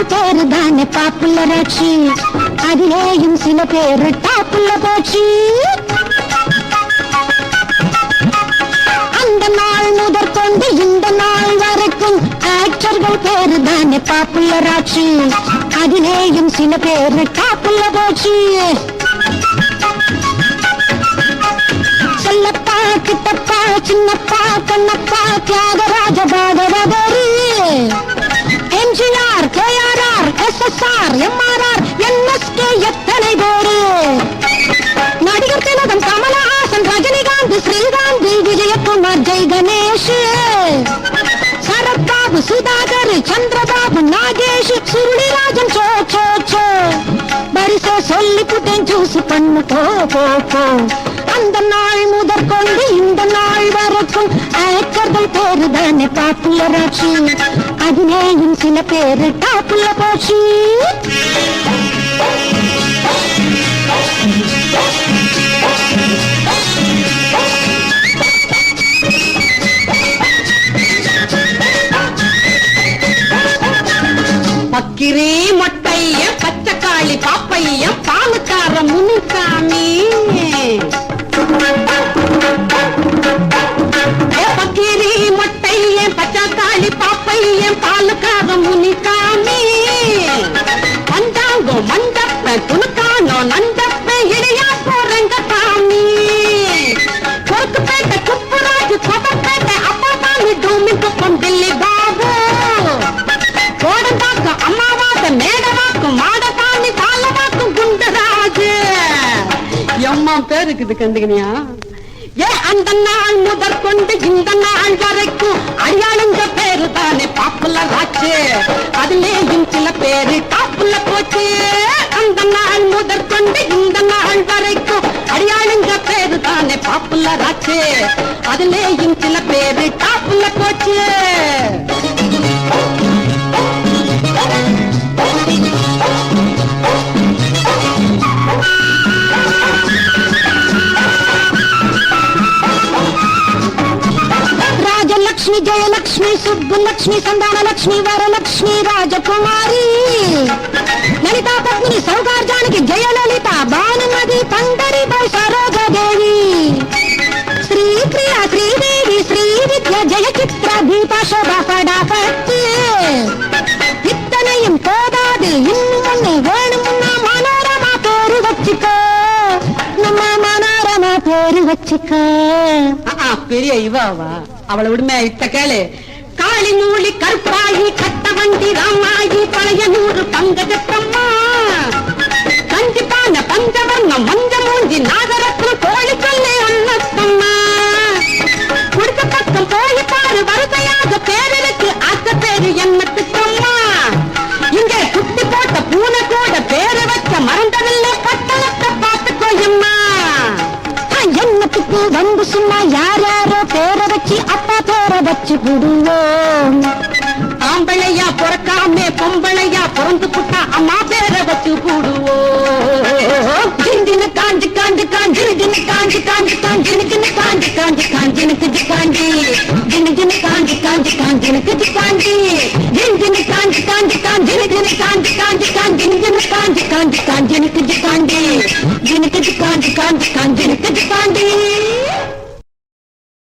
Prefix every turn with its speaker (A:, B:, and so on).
A: அடியாளும் பேரு தானே பாப்புலர் ராட்சி அதிலேயும் சில பேரு டாப்புல போச்சு. அந்த நாள் முதற்கொண்டு இந்த நாள் வரைக்கும் ஆக்டர்கள் பேரு தானே பாப்புலர் ராட்சி அதிலேயும் சில பேரு டாப்புல போச்சு. சொல்லப்பா Kittappa Chinnappa Kannappa Thyagaraja பாகவதரி R M R R N S K எத்தனை பேரு? நடிகர் திலகம் கமலஹாசன் ரஜினிகாந்த் ஸ்ரீகாந்த் விஜயகுமார் ஜெய் கணேஷ். சரத்பாபு சுதாகர் சந்திரபாபு நாகேஷ் சுருளிராஜன் சோ சோ சோ. வரிசை சொல்லி புட்டேன் ஜூஸ் பண்ணு போ போ போ. அந்த நாள் முதற்கொண்டு இந்த நாள் வரைக்கும் ஆக்கர்கள் பேரு தானே பாப்புலர் ஆச்சு அதிலேயும் சில பேரு டாப்புல போச்சு.
B: பக்கிரி மொட்டைய பச்சைக்காளி பாப்பைய பாலுக்கார முனுசாமி. ஏ பக்கிரி மொட்டையம் பச்சைக்காளி பாப்பையம் பாலுக்கார முனிசாமி. இருக்குது பேருக்குது ஏ அந்த நாள் முதற்கொண்டு இந்த நாள் வரைக்கும் அடியாளுங்க பேரு தானே பாப்புலர் ஆச்சு அதுலேயும் சில பேரு காப்புல போச்சு. அந்த நாள் முதற்கொண்டு இந்த நாள் வரைக்கும் அடியாளுங்க பேரு தானே பாப்புலர் ஆச்சு அதுலேயும் சில பேரு காப்புல போச்சு.
A: లక్ష్మి జయలక్ష్మి సుబ్బులక్ష్మి సంధాన లక్ష్మి వరలక్ష్మి రాజకుమారి. లలితా పద్మిని సౌకార్యానికి జయలలిత భానుమతి పండరి సరోజదేవి శ్రీ శ్రీప్రియ శ్రీదేవి శ్రీ విద్య జయ చిత్ర దీప శోభ పడాపత్తి ఇత్తనయం వేణుమున్న మనోరమ పేరు వచ్చిక. నమ్మ మనోరమ
B: పేరు பெரிய இவாவா? அவளை விடுமே இத்த கேளு. காளி மூலி கருப்பாயி கட்ட வண்டி ராமாயி பழைய நூறு பங்கஜத்தம்மா
A: வச்சு அப்பா பேரை வச்சு விடுவோம்
B: ஆம்பளையா பிறக்காமே பொம்பளையா பிறந்து புட்டா அம்மா பேர வச்சு கூடுவோம் ஜிந்தினு காஞ்சி காஞ்சி காஞ்சி ஜினு காஞ்சி காஞ்சி காஞ்சி ஜினு காஞ்சி காஞ்சி காஞ்சி ஜினுக்கு காஞ்சி ஜினு ஜினு காஞ்சி காஞ்சி காஞ்சி ஜினுக்கு காஞ்சி ஜின் ஜினு காஞ்சி காஞ்சி காஞ்சி ஜினு காஞ்சி காஞ்சி காஞ்சி ஜினு காஞ்சி காஞ்சி காஞ்சி ஜினுக்கு காஞ்சி ஜினுக்கு காஞ்சி காஞ்சி காஞ்சி ஜினுக்கு காஞ்சி